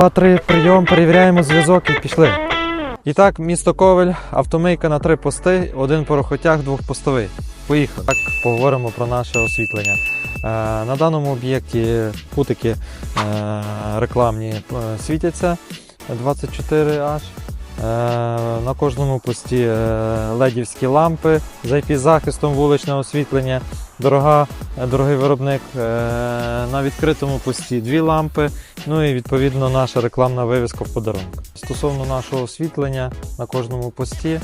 Два-три прийом, перевіряємо зв'язок і пішли. І так, місто Ковель, автомийка на три пости, один порохотяг, двохпостовий. Поїхали. Так, поговоримо про наше освітлення. Е, на даному об'єкті путики е, рекламні е, світяться 24H. Е, на кожному пості ледівські лампи з IP-захистом вуличне освітлення. Дорога, е, дорогий виробник. Е, на відкритому пості дві лампи. Ну і відповідно наша рекламна вивіска в подарунок. Стосовно нашого освітлення на кожному пості, е,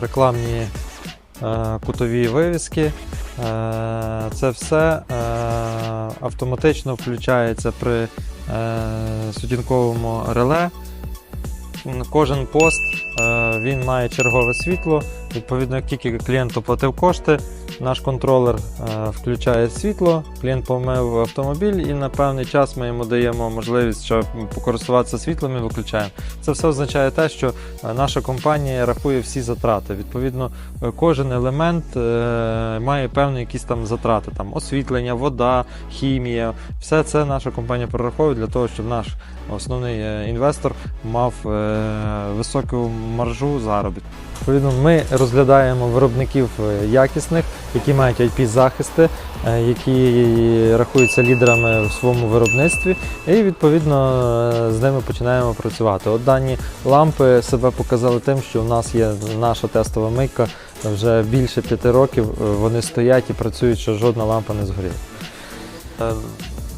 рекламні кутові вивіски. Це все автоматично включається при сутінковому реле. Кожен пост він має чергове світло. Відповідно, як тільки клієнт оплатив кошти, наш контролер е, включає світло, клієнт помив автомобіль і на певний час ми йому даємо можливість, щоб покористуватися світлом і виключаємо. Це все означає те, що е, наша компанія рахує всі затрати. Відповідно, е, кожен елемент має певні якісь там затрати, там освітлення, вода, хімія. Все це наша компанія прораховує для того, щоб наш основний інвестор мав високу маржу заробітку. Відповідно, ми розглядаємо виробників якісних, які мають IP-захисти, е, які рахуються лідерами в своєму виробництві, і відповідно е, з ними починаємо працювати. От дані лампи себе показали тим, що у нас є наша тестова мийка вже більше п'яти років. е, Вони стоять і працюють, що жодна лампа не згоріла.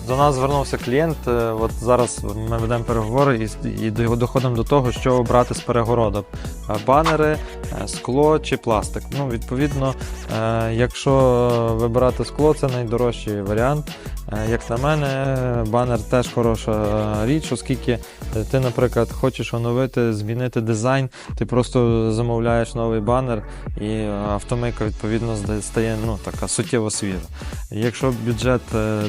До нас звернувся клієнт. е, От зараз ми ведемо переговори і, доходимо до того, що обрати з перегородок: Е, банери, е, скло чи пластик. Ну, відповідно, якщо вибирати скло, це найдорожчий варіант. Як на мене, банер теж хороша річ, оскільки ти, наприклад, хочеш оновити, змінити дизайн, ти просто замовляєш новий банер, і автомийка відповідно стає ну, така суттєво свіжа. Якщо бюджет е,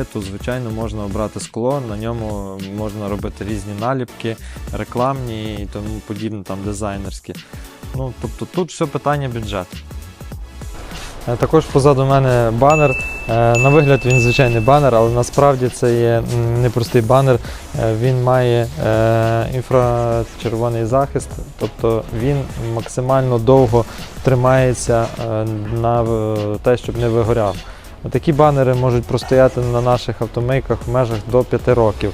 д- то звичайно можна обрати скло, на ньому можна робити різні наліпки, рекламні і тому подібне, там дизайнерські. Ну, тобто тут все питання бюджету. Е, Також позаду мене банер. Е, На вигляд він звичайний банер, але насправді це є непростий банер. Е, Він має інфрачервоний захист, тобто він максимально довго тримається на те, щоб не вигоряв. Такі банери можуть простояти на наших автомийках в межах до 5 років.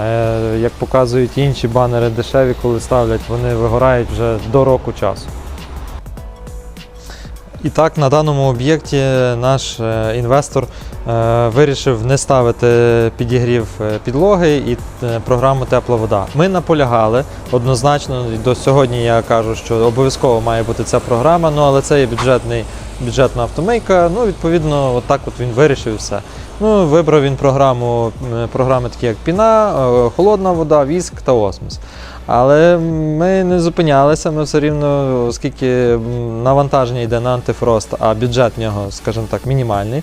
Е, Як показують інші банери дешеві, коли ставлять, вони вигорають вже до року часу. І так, на даному об'єкті наш е, інвестор е, вирішив не ставити підігрів підлоги і програму Тепла вода. Ми наполягали однозначно. До сьогодні я кажу, що обов'язково має бути ця програма, ну але це є бюджетний, бюджетна автомейка. Ну, відповідно, отак от він вирішив все. Ну, вибрав він програму, програми такі як Піна, е, холодна вода, віск та осмос. Але ми не зупинялися, ми все рівно, оскільки навантаження йде на антифрост, а бюджет в нього, скажімо так, мінімальний.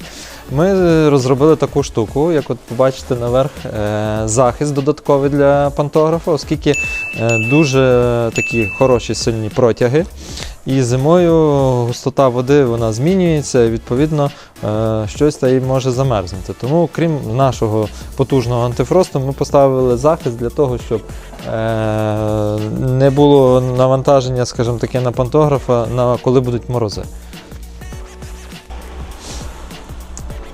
Ми розробили таку штуку, як от побачите наверх, е, захист додатковий для пантографа, оскільки е, дуже такі хороші сильні протяги. І зимою густота води вона змінюється, і відповідно щось та й може замерзнути. Тому, крім нашого потужного антифросту, ми поставили захист для того, щоб е, не було навантаження, скажімо таке, на пантографа, на коли будуть морози.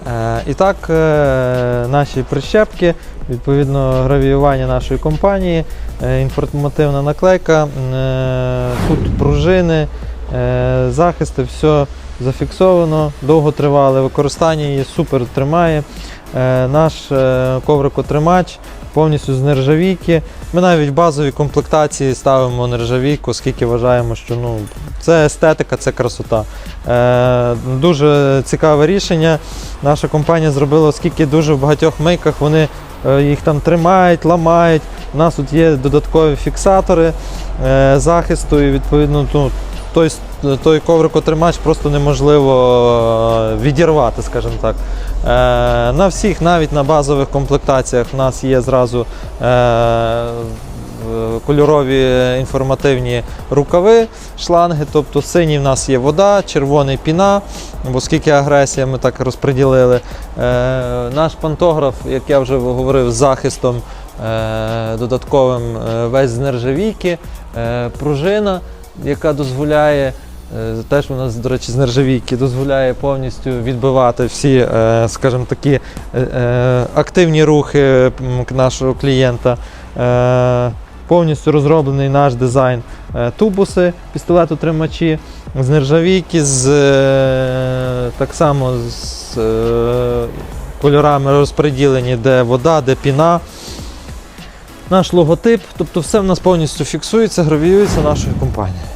Е, І так, е, наші прищепки, відповідно, гравіювання нашої компанії, е, інформативна наклейка, е, тут пружини, е, захисти, все зафіксовано, довготривале використання її супер тримає. Е, Наш е, коврикотримач повністю з нержавійки. Ми навіть в базовій комплектації ставимо нержавійку, оскільки вважаємо, що ну, це естетика, це красота. Е, дуже цікаве рішення. Наша компанія зробила, оскільки дуже в багатьох мийках вони їх там тримають, ламають. У нас тут є додаткові фіксатори захисту, і відповідно ну, той, той коврикотримач просто неможливо е, відірвати, скажімо так. Е, на всіх, навіть на базових комплектаціях, у нас є зразу е, кольорові інформативні рукави, шланги. Тобто синій в нас є вода, червоний піна, бо скільки агресія ми так розподілили. Наш пантограф, як я вже говорив, з захистом додатковим весь з нержавійки, пружина, яка дозволяє. е, Теж у нас, до речі, з нержавійки дозволяє повністю відбивати всі, е, скажімо такі, е, активні рухи нашого клієнта. Повністю розроблений наш дизайн. Тубуси, пістолетотримачі з нержавійки, з, так само з кольорами розподілені, де вода, де піна. Наш логотип, тобто все в нас повністю фіксується, гравіюється нашою компанією.